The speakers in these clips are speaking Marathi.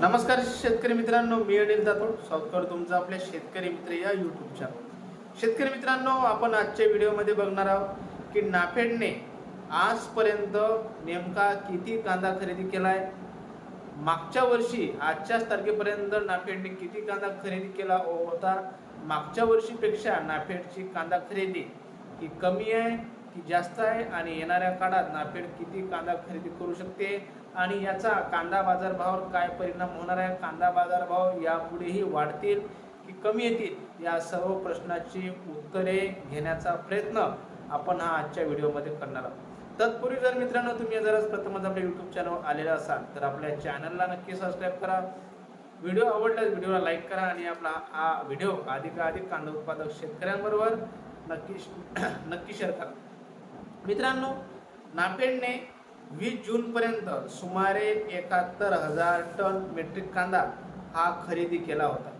नमस्कार शेतकरी मित्रांनो मी अनिल जातोड स्वागत तुमचं आपल्या शेतकरी मित्र या युट्यूब चॅनल शेतकरी मित्रांनो आपण आजच्या व्हिडिओमध्ये बघणार आहोत की नाफेडने आजपर्यंत नेमका किती कांदा खरेदी केला आहे मागच्या वर्षी आजच्याच तारखेपर्यंत नाफेडने किती कांदा खरेदी केला होता? मागच्या वर्षीपेक्षा नाफेडची कांदा खरेदी ही कमी आहे. जास्त आहे आणि येणाऱ्या काळात नाफेड किती कांदा खरेदी करू शकते आणि याचा कांदा बाजारभावावर काय परिणाम होणार आहे? कांदा बाजारभाव यापुढेही वाढतील की कमी येतील? या सर्व प्रश्नाची उत्तरे घेण्याचा प्रयत्न आपण हा आजच्या व्हिडिओमध्ये करणार आहोत. तत्पूर्वी जर मित्रांनो तुम्ही जर प्रथमच आपल्या यूट्यूब चॅनलवर आलेला असाल तर आपल्या चॅनलला नक्की सबस्क्राईब करा. व्हिडिओ आवडल्यास व्हिडिओला लाईक करा आणि आपला हा व्हिडिओ अधिकाधिक कांदा उत्पादक शेतकऱ्यांबरोबर नक्की नक्की शेअर करा. मित्रांनो नाफेडने वीस जूनपर्यंत सुमारे एकाहत्तर हजार टन मेट्रिक कांदा हा खरेदी केला होता.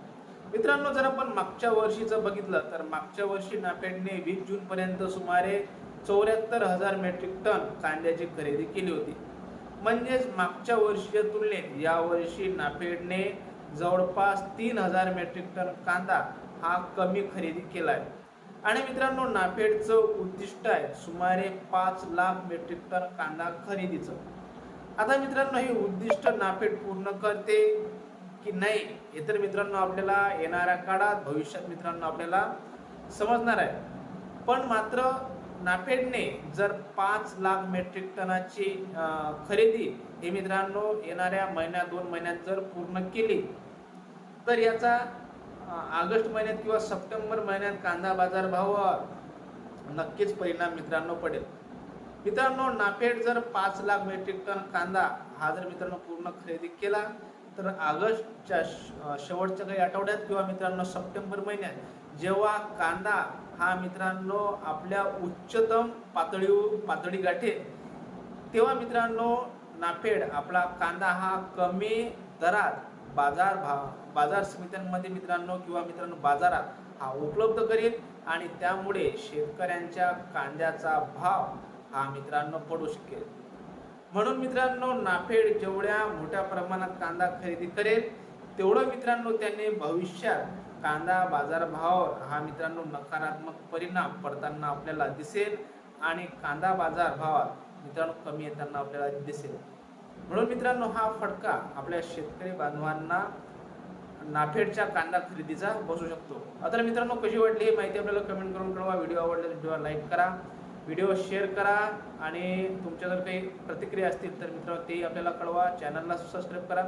मित्रांनो जर आपण मागच्या वर्षीचं बघितलं तर मागच्या वर्षी नाफेडने वीस जूनपर्यंत सुमारे चौऱ्याहत्तर हजार मेट्रिक टन कांद्याची खरेदी केली होती. म्हणजेच मागच्या वर्षीच्या तुलनेत यावर्षी नाफेडने जवळपास तीन हजार मेट्रिक टन कांदा हा कमी खरेदी केला आहे. आणि मित्रांनो नाफेडचं उद्दिष्ट आहे सुमारे पाच लाख मेट्रिक टन कांदा खरेदीचं. आता मित्रांनो हे उद्दिष्ट नाफेड पूर्ण करते की नाही हे तर मित्रांनो आपल्याला येणाऱ्या काळात भविष्यात मित्रांनो आपल्याला समजणार आहे. पण मात्र नाफेडने जर पाच लाख मेट्रिक टनाची खरेदी हे मित्रांनो येणाऱ्या महिन्या दोन महिन्यात जर पूर्ण केली तर याचा ऑगस्ट महिन्यात किंवा सप्टेंबर महिन्यात कांदा बाजार भावावर नक्कीच परिणाम मित्रांनो पडेल. मित्रांनो नाफेड जर पाच लाख मेट्रिक टन कांदा हा जर मित्रांनो पूर्ण खरेदी केला तर ऑगस्टच्या श- शेवटच्या काही आठवड्यात किंवा मित्रांनो सप्टेंबर महिन्यात जेव्हा कांदा हा मित्रांनो आपल्या उच्चतम पातळी पातळी गाठे तेव्हा मित्रांनो नाफेड आपला कांदा हा कमी दरात बाजार भाव बाजार समित्यांमध्ये मित्रांनो किंवा मित्रांनो बाजारात हा उपलब्ध करेल आणि त्यामुळे शेतकऱ्यांच्या कांद्याचा भाव हा मित्रांनो पडू शकेल. म्हणून मित्रांनो नाफेड जेवढ्या मोठ्या प्रमाणात कांदा खरेदी करेल तेवढं मित्रांनो त्यांनी भविष्यात कांदा बाजारभावावर हा मित्रांनो नकारात्मक परिणाम पडताना आपल्याला दिसेल आणि कांदा बाजारभावात मित्रांनो कमी येताना आपल्याला दिसेल. म्हणून मित्रांनो हा फटका आपल्या शेतकरी बांधवांना नाफेडच्या कांदा खरेदीचा बसू शकतो. आता मित्रांनो कशी वाटली ही माहिती आपल्याला कमेंट करून कळवा. व्हिडिओ आवडला व्हिडिओ लाईक करा. व्हिडिओ शेअर करा आणि तुमच्या जर काही प्रतिक्रिया असतील तर मित्रांनो तेही आपल्याला कळवा. चॅनलला सबस्क्राईब करा.